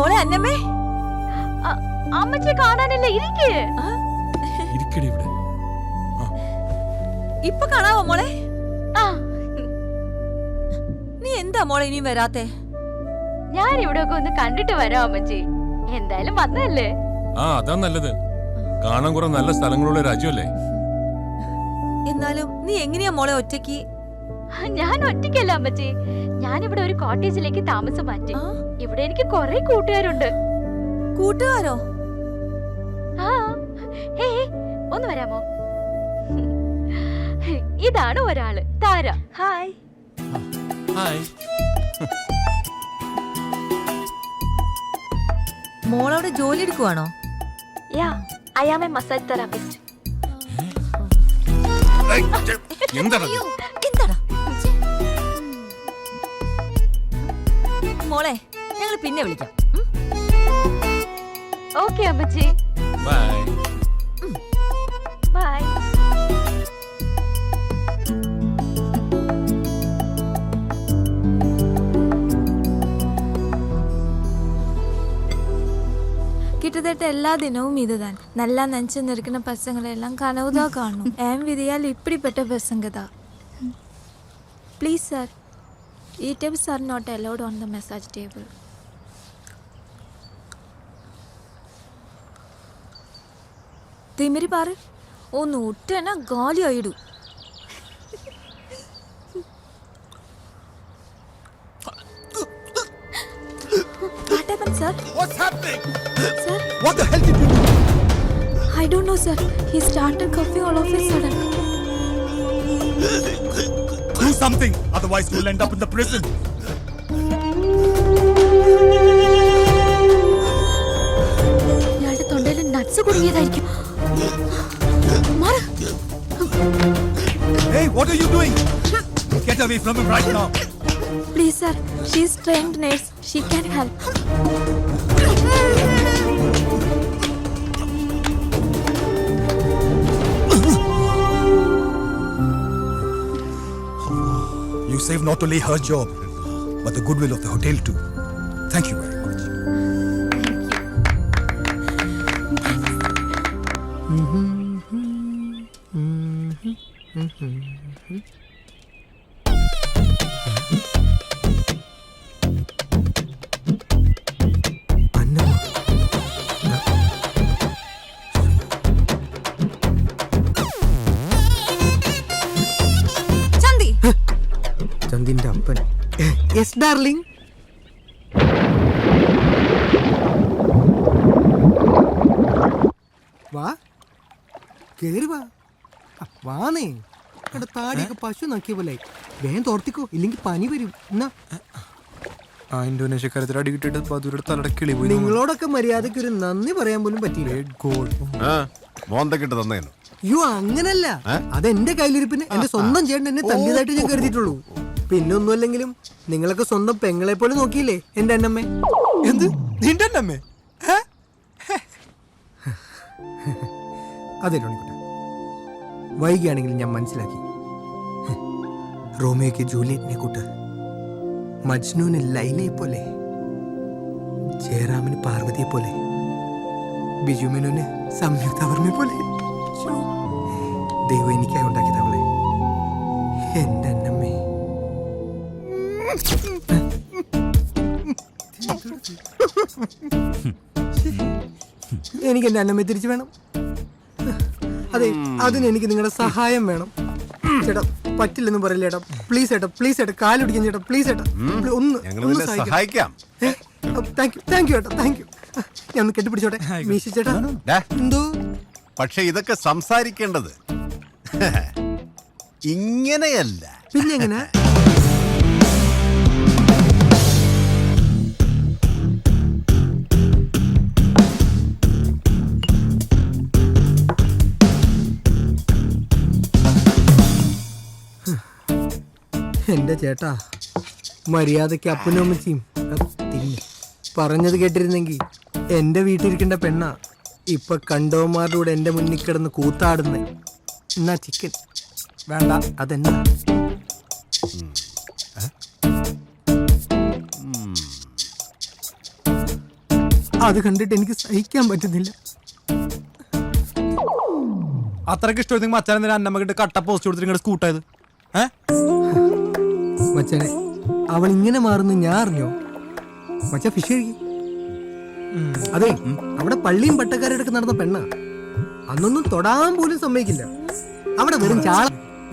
മോളെ അന്നമ്മേ. അമ്മച്ചി കാണാനില്ല ഇരിക്കേ. ഇരിക്കടി ഇവിടെ. ഇപ്പൊ കാണാവോ മോളെ? നീ എന്താ മോളെ ഇനിയും വരാത്തെ? ഞാൻ ഇവിടെ ഒക്കെ ഒന്ന് കണ്ടിട്ട് വരാം അമ്മച്ചി. എന്തായാലും വന്നല്ലേ ആ അതാ നല്ലത്. കാണാൻ കുറെ നല്ല സ്ഥലങ്ങളുള്ള രാജ്യമല്ലേ? എന്നാലും നീ എങ്ങനെയാ മോളെ ഒറ്റയ്ക്ക്? ഞാൻ ഒറ്റയ്ക്കല്ല അമ്മച്ചി. ഞാനിവിടെ ഇവിടെ ഒരു കോട്ടേജിലേക്ക് താമസം മാറ്റി. ഇവിടെ എനിക്ക് കുറെ കൂട്ടുകാരുണ്ട്. കൂട്ടുകാരോ? ആ ഹേ ഒന്ന് വരാമോ? ഇതാണ് ഒരാൾ താര. ഹായ് ഹായ് മോളവിടെ ജോലി എടുക്കുവാണോ? Yeah I am a massage therapist മോളെ ഞങ്ങൾ പിന്നെ വിളിക്കാം ഉം? ഓക്കെ അമ്മച്ചി ബൈ ബൈ கிட்டத்தட்ட எல்லா தினமும் இதுதான் நல்லா நினச்சி நிற்கிற பசங்களை எல்லாம் கனவு தான் காணும் என் விதியால் இப்படிப்பட்ட பசங்க தான் ப்ளீஸ் சார் ഈ tips are not allowed on the massage table Thimiri പാറ് ഒന്ന് ഒറ്റന ഗാലി What happened, sir? What's happening? Sir, What the hell did you do? I don't know, sir. He started coughing all of a sudden. Do something, otherwise you'll end up in the prison. ഇയാളുടെ തൊണ്ടയിൽ nuts കുടുങ്ങിയതായിരിക്കും Hey, what are you doing? Get away from him right now. Please, sir. She's trained nurse. She can help. You saved not only her job, but the goodwill of the hotel too. Thank you ചന്തി. ചന്ദിന്റെ അപ്പൻ. Yes darling വാ. കേറി വാ. ആ, വാന്നേ. എടാ താടിയൊക്കെ പശു നോക്കിയ പോലെ. വേഗം തോർത്തിക്കോ ഇല്ലെങ്കിൽ പനി വരും. എന്നാ? ആ. ഇന്തോനേഷ്യക്കാരത്തിൽ അടി കിട്ടിയിട്ട് പതുരുടെ തലയുടെ കിളി പോയി നിങ്ങളോടൊക്കെ മര്യാദയ്ക്ക് ഒരു നന്ദി പറയാൻ പോലും പറ്റിയില്ല. ഗോൾ ആ മോന്തക്കിട്ട് തന്നേനു. അയ്യോ അങ്ങനല്ല. അതെന്റെ കയ്യിലിരിപ്പിന് എന്റെ സ്വന്തം ചേട്ടൻ എന്നെ തല്ലിയതായിട്ട് ഞാൻ കരുതിയിട്ടുള്ളൂ. പിന്നെ ഒന്നും അല്ലെങ്കിലും നിങ്ങളൊക്കെ സ്വന്തം പെങ്ങളെ പോലെ നോക്കിയില്ലേ എന്റെ അന്നമ്മേ? എന്ത്? നിന്റെ അമ്മേ അതെ ലോണിക്കുട്ട വൈകിയാണെങ്കിലും ഞാൻ മനസ്സിലാക്കി റോമിയോക്ക് ജൂലിയറ്റിനെ കൂട്ട് മജ്നുവിന് ലൈലയെ പോലെ ജയറാമിന് പാർവതിയെ പോലെ ബിജുമേനോന് സംയുക്ത വർമ്മയെ പോലെ. ദൈവം എനിക്കായി ഉണ്ടാക്കിയത് അവളെ എന്റെ അന്നമ്മേ എനിക്ക് എന്റെ അന്നമ്മയെ തിരിച്ചു വേണം അതെ അതിന് എനിക്ക് നിങ്ങളുടെ സഹായം വേണം. ചേട്ടാ പറ്റില്ലെന്ന് പറയില്ല ചേട്ടാ. പ്ലീസ് ചേട്ടാ പ്ലീസ് ചേട്ടാ കാലൊടിക്കാൻ ചേട്ടാ പ്ലീസ് ചേട്ടാ. ഒന്ന് ഒന്ന് സഹായിക്കാം. സഹായിക്കാം. താങ്ക് യു താങ്ക് യു ചേട്ടാ താങ്ക് യു ഞാൻ ഒന്ന് കെട്ടിപ്പിടിച്ചോട്ടെ. മീശി ചേട്ടാ എന്തോ? പക്ഷെ ഇതൊക്കെ സംസാരിക്കേണ്ടത്. ഇങ്ങനെയല്ല. പിന്നെ എങ്ങനെ? എന്റെ ചേട്ടാ മര്യാദയ്ക്ക് അപ്പനും അമ്മച്ചിയും തിരിഞ്ഞു പറഞ്ഞത് കേട്ടിരുന്നെങ്കിൽ എന്റെ വീട്ടിലിരിക്കേണ്ട പെണ്ണ ഇപ്പൊ കണ്ടോമാരുടെ കൂടെ എന്റെ മുന്നിൽ കിടന്ന് കൂത്താടുന്നേ. എന്നാ ചിക്കൻ വേണ്ട അതെന്നാ? അത് കണ്ടിട്ട് എനിക്ക് സഹിക്കാൻ പറ്റുന്നില്ല. അത്രയ്ക്ക് ഇഷ്ടമായിരുന്നു അച്ഛനെന്തിനാ അന്നമ്മ കിട്ട് കട്ട പോസ്റ്റ് കൊടുത്തിട്ട് നിങ്ങളുടെ സ്കൂട്ടായത് ഏ? മച്ചാനെ അവൾ ഇങ്ങനെ മാറുന്നു ഞാൻ അറിഞ്ഞോ? മച്ച ഫിഷ് കഴിക്കും. അതെ അവിടെ പള്ളിയും പട്ടക്കാരടക്ക് നടന്ന പെണ്ണാ. അന്നൊന്നും തൊടാൻ പോലും സമ്മതിക്കില്ല. അവിടെ വെറും ചാള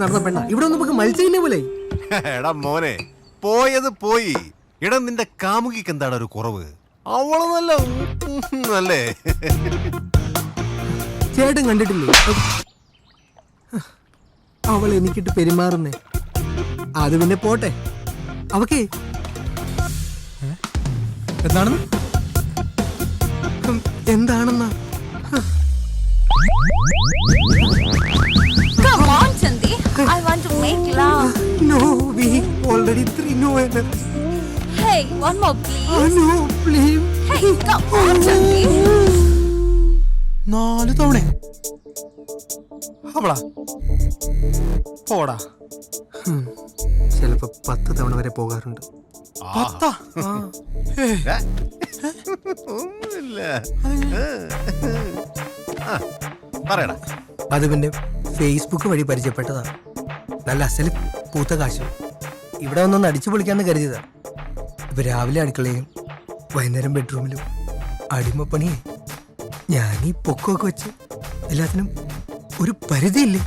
നടന്ന പെണ്ണ. ഇവിടെ ഒന്നും നമുക്ക് മത്സ്യം പോലെ എടാ മോനെ പോയത് പോയി. എടാ നിന്റെ കാമുകിക്ക് എന്താണ് ഒരു കുറവ്? അവൾ നല്ല അല്ലേ? ചേട്ടൻ കണ്ടിട്ടില്ലേ? അവൾ എനിക്കിട്ട് പെരുമാറുന്നേ. അത് പിന്നെ പോട്ടെ. അവക്കേ എന്താണ് എന്താണെന്നാ? Oh, നാല് തവണ. അവളാ. പോടാ. ചിലപ്പോ പത്ത് തവണ വരെ പോകാറുണ്ട്. പറയടാ. അത് പിന്നെ ഫേസ്ബുക്ക് വഴി പരിചയപ്പെട്ടതാണ് നല്ല അസൽ പൂത്ത കാശ്. ഇവിടെ ഒന്നൊന്ന് അടിച്ചു പൊളിക്കാന്ന് കരുതിയതാ. ഇപ്പൊ രാവിലെ അടുക്കളയിലും വൈകുന്നേരം ബെഡ്റൂമിലും അടിമപ്പണിയെ. ഞാനീ പൊക്കൊക്കെ പൊക്കമൊക്കെ വെച്ച് എല്ലാത്തിനും ഒരു പരിധിയില്ലേ?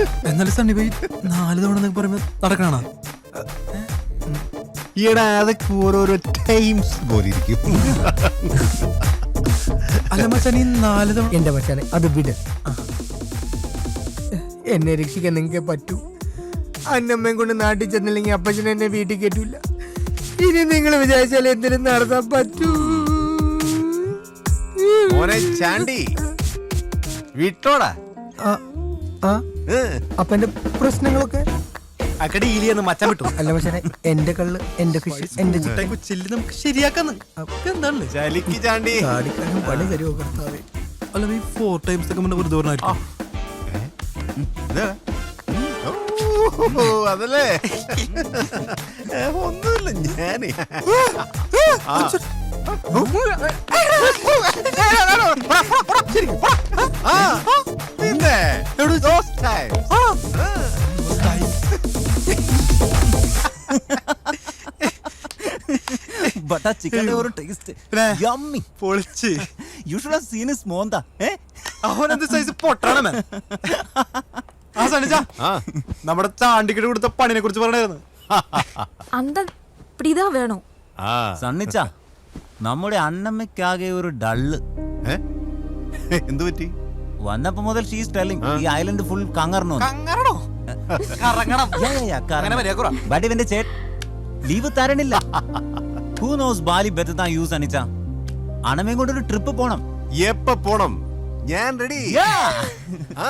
എന്നാലും സണ്ണി പോയി നാല് തവണ എന്നൊക്കെ പറയുമ്പോ നടക്കണ ഈടാ അതൊക്കെ ഓരോരോ ടൈംസ് പോലെ ഇരിക്കും. അല്ല മച്ചാൻ ഈ നാല് തവണ എന്റെ മച്ചാനെ അത് വിട്. എന്നെ രക്ഷിക്കാൻ നിങ്ങൾക്ക് പറ്റൂ. അന്നമ്മയും കൊണ്ട് നാട്ടിൽ ചെന്നില്ലെങ്കിൽ അപ്പച്ചൻ എന്നെ വീട്ടിൽ കയറ്റൂല. ഇനി നിങ്ങൾ വിചാരിച്ചാൽ എന്തിനും നടത്താൻ പറ്റൂ. മോനെ ചാണ്ടി. വിട്ടോടാ. ആ, ആ, അപ്പൊ എന്റെ പ്രശ്നങ്ങളൊക്കെ? അക്കടെ ഈലിയെന്ന് മച്ചാൻ വിട്ടു. അല്ല മച്ചാനെ എന്റെ കള്ള് എന്റെ കൃഷി എന്റെ ചിക്കൻ ചില്ല് നമുക്ക് ശരിയാക്കാന്ന്. എന്താണ് ചലിക്ക് ചാണ്ടി. ചാടിക്കാനും പണി തരുമോ കർത്താവേ? അല്ല ഈ ഫോർ ടൈംസ് ഒക്കെ മുന്നേ വെറുതെ പറഞ്ഞായിരിക്കും ഓ, അതല്ലേ? ഒന്നുമില്ല ഞാനേ. ആ. ആ, പിന്നെ Those times. But a chicken ഒരു ടേസ്റ്റ് യമ്മി പൊളിച്ച് You should have seen his monda. Eh? അവനെന്ത് സൈസ് പൊട്ടാണ് ആ സണിച്ച ആ, നമ്മുടെ ചാണ്ടിക്കിട്ട് കൊടുത്ത പണിനെ കുറിച്ച് പറഞ്ഞായിരുന്നു. അന്ത പിടിതാ വേണോ? ആ. സണ്ണിച്ച നമ്മുടെ അന്നമ്മയ്ക്കാകെ ഒരു ഡള്ള്. എന്തു എന്ത് പറ്റി വന്നപ്പോ മുതൽ ഷീസ് ടെല്ലിംഗ് ഈ ഐലൻഡ് ഫുൾ കങ്ങറണോ കങ്ങറണോ കറങ്ങണം. അങ്ങനെ വരിക ബട്ട് ഇവന്റെ ചേട്ട് leave തരണില്ല. Who knows Bali better than use അനിച്ച അണമയും കൊണ്ടൊരു ട്രിപ്പ് പോണം. എപ്പ പോണം? ഞാൻ റെഡി ആ.